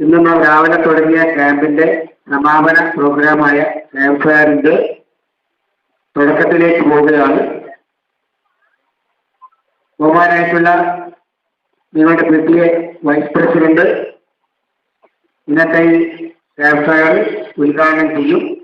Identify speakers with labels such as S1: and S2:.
S1: ഇന്ന് നാം രാവിലെ തുടങ്ങിയ ക്യാമ്പിന്റെ സമാപന പ്രോഗ്രാമായ ക്യാമ്പ് ഫയറിന്റെ തുടക്കത്തിലേക്ക് പോവുകയാണ്. ബഹുമാനായിട്ടുള്ള നിങ്ങളുടെ P T A vice president ഇന്നത്തെ ക്യാമ്പ് ഫയർ ഉദ്ഘാടനം ചെയ്യും.